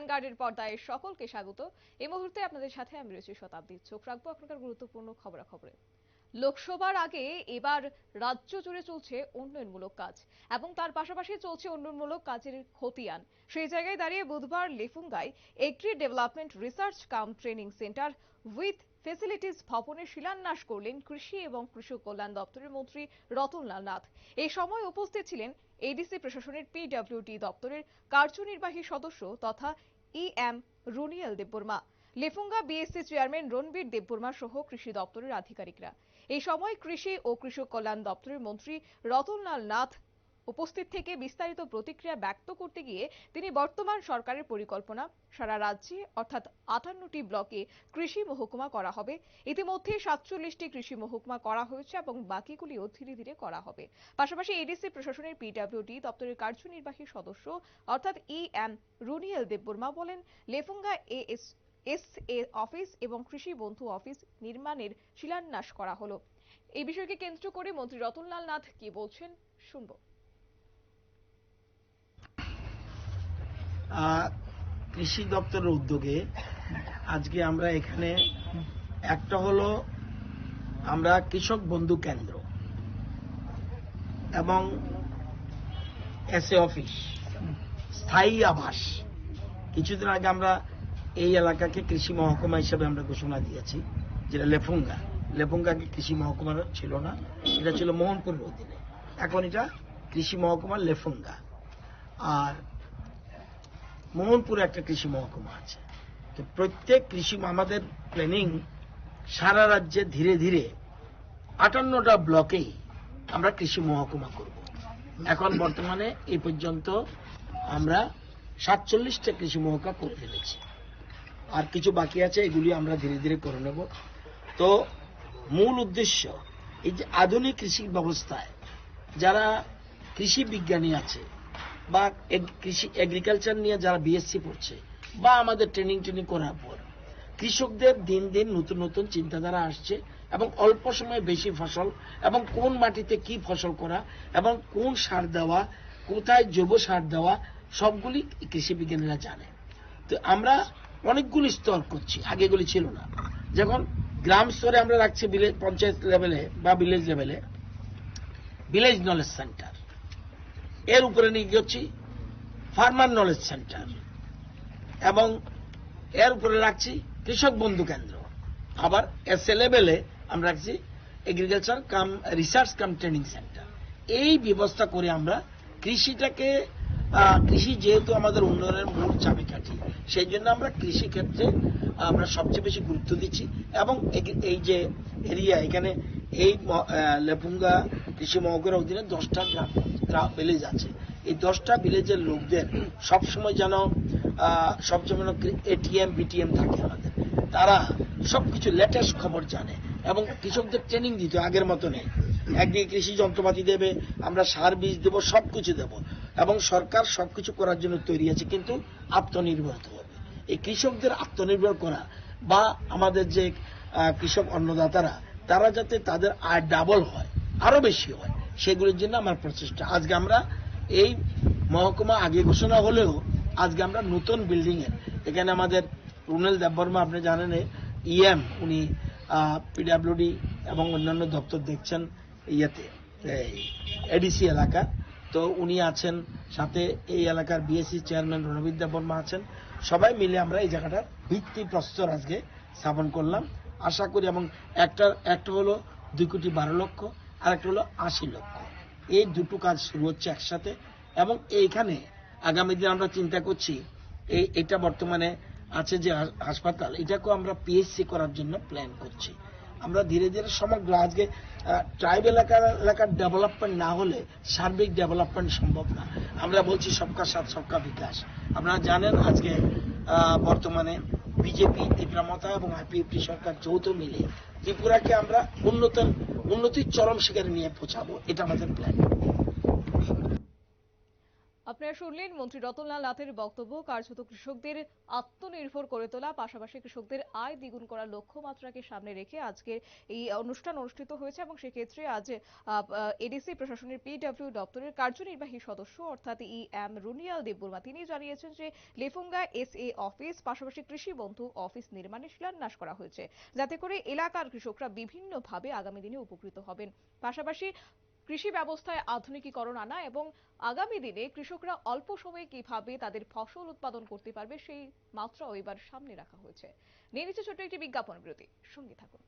ভ্যানগার্ডের পর্দায় সকলকে স্বাগত। এই মুহূর্তে আপনাদের সাথে আমি রয়েছি শতাব্দী। চোখ রাখব আপনার গুরুত্বপূর্ণ খবরাখবরে। লোকসভার আগে এবার রাজ্য জুড়ে চলছে উন্নয়নমূলক কাজ এবং তার পাশাপাশি চলছে উন্নয়নমূলক কাজের খতিয়ান। সেই জায়গায় দাঁড়িয়ে বুধবার লেফুঙ্গায় agri development research cum training centre with facilities ভবনের শিলান্যাস করলেন কৃষি এবং কৃষক কল্যাণ দপ্তরের মন্ত্রী রতনলাল নাথ। এই সময় উপস্থিত ছিলেন এডিসি প্রশাসনের পিডব্লিউডি দপ্তরের কার্যনির্বাহী সদস্য তথা E M Runial Debbarma. Lefunga BSC chairman Ranbir Debbarma সহ কৃষি দপ্তরের আধিকারিকরা। এই সময় কৃষি ও কৃষক কল্যাণ দপ্তরের মন্ত্রী রতনলাল নাথ উপস্থিত থেকে বিস্তারিত প্রতিক্রিয়া ব্যক্ত করতে গিয়ে তিনি বর্তমান সরকারের পরিকল্পনা, সারা রাজ্যে অর্থাৎ আটান্নটি ব্লকে কৃষি মহকুমা করা হবে। ইতিমধ্যে সাতচল্লিশটি কৃষি মহকুমা করা হয়েছে এবং বাকিগুলিও ধীরে ধীরে করা হবে। পাশাপাশি এডিসি প্রশাসনের পিডব্লিউডি দপ্তরের কার্যনির্বাহী সদস্য অর্থাৎ ই এম রুনিয়াল দেববর্মা বলেন, Lefunga AS, S A office এবং কৃষি বন্ধু অফিস নির্মাণের শিলান্যাস করা হলো। এই বিষয়কে কেন্দ্র করে মন্ত্রী রতনলাল নাথ কি বলছেন শুনব। কৃষি দপ্তরের উদ্যোগে আজকে আমরা এখানে একটা হলো আমরা কৃষক বন্ধু কেন্দ্র এবং এসএ অফিস, স্থায়ী আবাস। কিছুদিন আগে আমরা এই এলাকাকে কৃষি মহকুমা হিসেবে আমরা ঘোষণা দিয়েছি, যেটা লেফুঙ্গা। লেফুঙ্গাকে কৃষি মহকুমা ছিল না, এটা ছিল মোহনপুরের অধীনে। এখন এটা কৃষি মহকুমা লেফুঙ্গা। আর মোহনপুরে একটা কৃষি মহকুমা আছে। তো প্রত্যেক কৃষি আমাদের প্ল্যানিং সারা রাজ্যে ধীরে ধীরে আটান্নটা ব্লকেই আমরা কৃষি মহকুমা করব। এখন বর্তমানে এই পর্যন্ত আমরা সাতচল্লিশটা কৃষি মহকুমা করে ফেলেছি। আর কিছু বাকি আছে, এগুলি আমরা ধীরে ধীরে করে নেব। তো মূল উদ্দেশ্য, এই যে আধুনিক কৃষি ব্যবস্থায় যারা কৃষি বিজ্ঞানী আছে বা কৃষি এগ্রিকালচার নিয়ে যারা বিএসসি পড়ছে বা আমাদের ট্রেনিং ট্রেনিং করার পর, কৃষকদের দিন দিন নতুন নতুন চিন্তাধারা আসছে এবং অল্প সময়ে বেশি ফসল এবং কোন মাটিতে কি ফসল করা এবং কোন সার দেওয়া, কোথায় জৈব সার দেওয়া, সবগুলি কৃষি বিজ্ঞানীরা জানে। তো আমরা অনেকগুলি স্তর করছি আগে এগুলি ছিল না। যখন গ্রাম স্তরে আমরা রাখছি পঞ্চায়েত লেভেলে বা ভিলেজ লেভেলে ভিলেজ নলেজ সেন্টার এর উপরে নিয়ে গেছি ফার্মার নলেজ সেন্টার এবং এর উপরে রাখছি কৃষক বন্ধু কেন্দ্র। আবার এস এ লেভেলে আমরা রাখছি agriculture cum research cum training centre এই ব্যবস্থা করে আমরা কৃষিটাকে কৃষি যেহেতু আমাদের উন্নয়নের মূল চাবিকাঠি, সেই জন্য আমরা কৃষি ক্ষেত্রে আমরা সবচেয়ে বেশি গুরুত্ব দিচ্ছি। এবং এই যে এরিয়া, এখানে এই লেপুঙ্গা কৃষি মহকুমার অধীনে দশটা গ্রাম ভিলেজ আছে। এই দশটা ভিলেজের লোকদের সবসময় যেন সবসময় এটিএম বিটিএম থাকে আমাদের। তারা সবকিছু লেটেস্ট খবর জানে এবং কৃষকদের ট্রেনিং দিতে আগের মতো নেই একদিকে কৃষি যন্ত্রপাতি দেবে, আমরা সার বীজ দেবো, সবকিছু দেবো। এবং সরকার সবকিছু করার জন্য তৈরি আছে, কিন্তু আত্মনির্ভর হবে। এই কৃষকদের আত্মনির্ভর করা বা আমাদের যে কৃষক অন্নদাতারা, তারা যাতে তাদের আয় ডাবল হয়। আরও বেশি হয়। সেগুলির জন্য আমার প্রচেষ্টা। আজকে আমরা এই মহকুমা আগে ঘোষণা হলেও আজকে আমরা নতুন বিল্ডিং এর, এখানে আমাদের রুনেল দেববর্মা, আপনি জানেন ইএম উনি পিডাব্লিউডি এবং অন্যান্য দপ্তর দেখছেন ইয়েতে এডিসি এলাকা। তো উনি আছেন, সাথে এই এলাকার বিএসসি চেয়ারম্যান রণবীর দেববর্মা আছেন। সবাই মিলে আমরা এই জায়গাটার ভিত্তি প্রস্তর আজকে স্থাপন করলাম। আশা করি এবং একটা একটা হলো দুই কোটি বারো লক্ষ আর একটা হলো আশি লক্ষ। এই দুটো কাজ শুরু হচ্ছে একসাথে এবং এইখানে আগামী দিন আমরা চিন্তা করছি, এই এটা বর্তমানে আছে যে হাসপাতাল, এটাকেও আমরা পিএসসি করার জন্য প্ল্যান করছি। আমরা ধীরে ধীরে সমগ্র আজকে ট্রাইব এলাকার এলাকার ডেভেলপমেন্ট না হলে সার্বিক ডেভেলপমেন্ট সম্ভব না। আমরা বলছি সবকা সাথ, সবকা বিকাশ। আপনারা জানেন আজকে বর্তমানে বিজেপি, তীব্রামতা এবং আইপিএফটি সরকার যৌথ মিলে ত্রিপুরাকে আমরা উন্নত উন্নতির চরম শিখরে নিয়ে পৌঁছাবো। এটা আমাদের প্ল্যান আপনারা শুনলেন মন্ত্রী রতনলাল নাথের বক্তব্য। কার্যত কৃষকদের আত্মনির্ভর করে তোলা, পাশাপাশি কৃষকদের আয় দ্বিগুণ করার লক্ষ্যমাত্রাকে সামনে রেখে আজকের এই অনুষ্ঠান অনুষ্ঠিত হয়েছে এবং সেক্ষেত্রে আজ এডিসি প্রশাসনের পিডব্লিউ দপ্তরের কার্যনির্বাহী সদস্য অর্থাৎ ই এম রুনিয়াল দেববর্মা, তিনি জানিয়েছেন যে লেফুঙ্গা এস এ অফিস, পাশাপাশি কৃষি বন্ধু অফিস নির্মাণের শিলান্যাস করা হয়েছে। যাতে করে এলাকার কৃষকরা বিভিন্নভাবে আগামী দিনে উপকৃত হবেন। পাশাপাশি কৃষি ব্যবস্থায় আধুনিকীকরণ আনা এবং আগামী দিনে কৃষকরা অল্প সময়ে কীভাবে তাদের ফসল উৎপাদন করতে পারবে সেই মাত্রাও এবার সামনে রাখা হয়েছে। নিয়ে নিচ্ছে ছোট্ট একটি বিজ্ঞাপন বিরতি। সঙ্গে থাকুন।